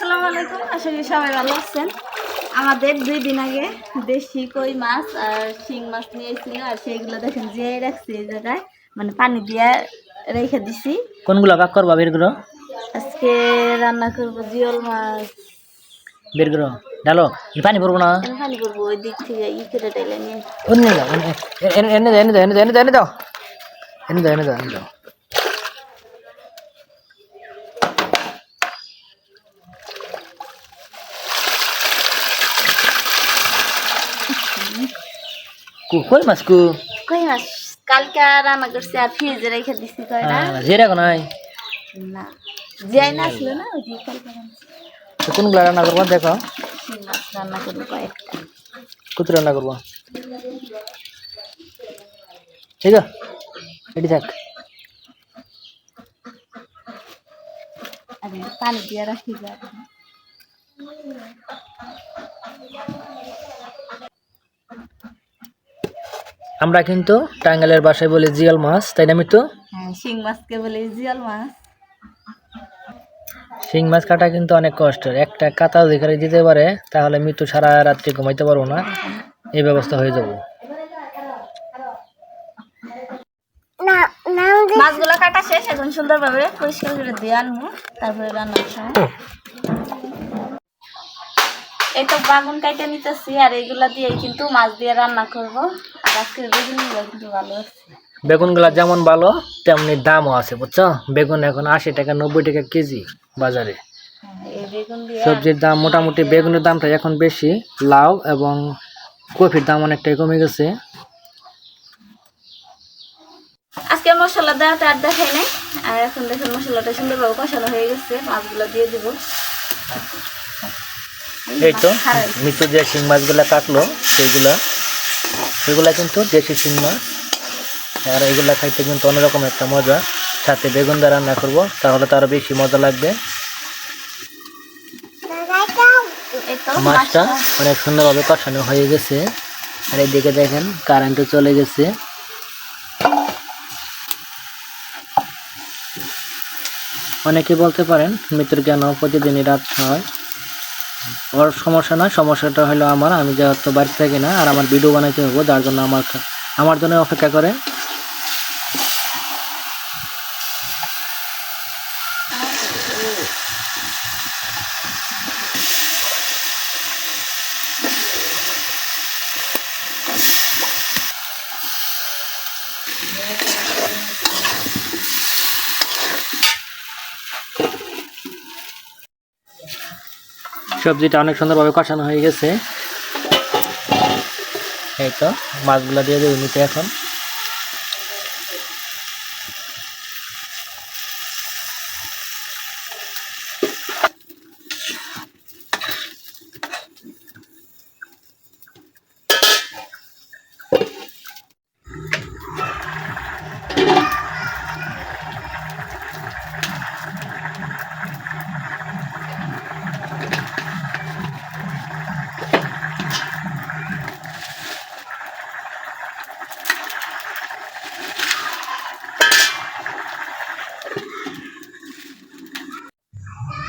আসসালামু আলাইকুম আশা করি সবাই ভালো আছেন। আমাদের দুই দিন আগে দেশি কই মাছ আর শিং মাছ নিয়েছিল আর সেইগুলো দেখেন যে রাখছি এই জায়গায়। মানে পানি দিয়ে রেখে দিছি। কোনগুলো ভাগ করবা বের করো আজকে রান্না করব জিওল মাছ। বের করো ডালো পানি পড়ব না। পানি করব ওই দিক থেকে ই করে ডাইলে নিয়ে। এনে দাও এনে দাও এনে দাও এনে দাও। এনে দাও এনে দাও এনে দাও। কই মাছ কু? কই মাছ? কালকে রান্না করছি আর ফ্রিজে রেখে দিছি কয়টা? জিরা কোন হয় না যাই না আসলো না ওই কালকে তো কোনগুলো রান্না করব দেখো। রান্না করব কয়েকটা। কত রান্না করব? ঠিক আছে এটি থাক। আর পানি দিয়ে রাখি যাবে আমরা কিন্তু টাঙ্গালের বাসায় বলি জিয়াল মাছ তাই না মিতু? হ্যাঁ শিং মাছকে বলে জিয়াল মাছ। শিং মাছ কাটা কিন্তু অনেক কষ্টের। একটা কাতা যেখানে দিতে পারে তাহলে মৃত্যু সারা রাত্রি ঘুমাইতে পারব না। এই ব্যবস্থা হয়ে যাব। মাছগুলো কাটা শেষ এখন সুন্দরভাবে পরিষ্কার করে দিয়ে আনব তারপরে সময় এই তো বাগুন কাইটে নিতেছি আর এইগুলা দিয়ে কিন্তু মাছ দিয়ে রান্না করব। আর আজকের বেগুনগুলো কিন্তু ভালো আছে বেগুনগুলা যেমন ভালো তেমনি দামও আছে বুঝছ? বেগুন এখন আশি টাকা নব্বই টাকা কেজি বাজারে। হ্যাঁ, এই বেগুন দিয়ে সবজির দাম মোটামুটি বেগুনের দামটা এখন বেশি লাউ এবং কফির দাম অনেকটাই কমে গেছে। আজকে মশলা দেওয়াতে আর দেখাই নাই আর এখন দেখুন মশলাটা সুন্দরভাবে কষানো হয়ে গেছে মাছগুলো দিয়ে দিব। এই তো মৃত্যু যে শিং মাছগুলো কাটলো, সেইগুলা সেগুলা কিন্তু দেশি শিং মাছ আর এগুলা খাইতে কিন্তু অন্যরকম একটা মজা। সাথে বেগুন দিয়ে রান্না করব, তাহলে তো আরও বেশি মজা লাগবে। মাছটা অনেক সুন্দরভাবে কষানো হয়ে গেছে। আর এইদিকে দেখেন কারেন্টও চলে গেছে। অনেকে বলতে পারেন মৃত্যুর কেন প্রতিদিনই রাত হয়? ওর সমস্যা না সমস্যাটা হলো আমার, আমি যেহেতু বাড়িতে থাকি না, আর আমার ভিডিও বানাইতে হব, যার জন্য আমার আমার জন্য অপেক্ষা করে। সবজিটা অনেক সুন্দরভাবে কষানো হয়ে গেছে। এই তো মাছগুলো দিয়ে দেবো নিতে এখন।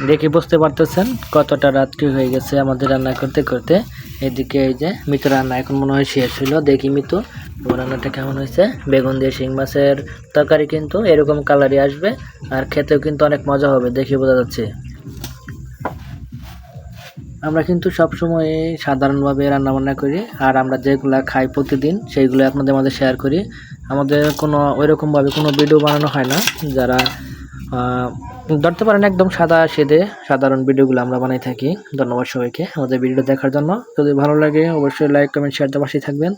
দেখে বুঝতে পারতেছেন কতটা রাত্রি হয়ে গেছে আমাদের রান্না করতে করতে। এদিকে এই যে মিতু রান্না এখন মনে হয় শেষ হলো। দেখি মিতু রান্নাটা কেমন হয়েছে? বেগুন দিয়ে শিং মাছের তরকারি কিন্তু এরকম কালারই আসবে আর খেতেও কিন্তু অনেক মজা হবে দেখে বোঝা যাচ্ছে। আমরা কিন্তু সবসময় সাধারণভাবে রান্না বান্না করি আর আমরা যেগুলা খাই প্রতিদিন সেইগুলো আপনাদের মধ্যে শেয়ার করি। আমাদের কোনো ওইরকমভাবে কোনো ভিডিও বানানো হয় না। যারা ধরতে পারেন একদম সাদা সেদে সাধারণ ভিডিওগুলো আমরা বানাই থাকি। ধন্যবাদ সবাইকে আমাদের ভিডিও দেখার জন্য। যদি ভালো লাগে, অবশ্যই লাইক কমেন্ট শেয়ার পাশেই থাকবেন।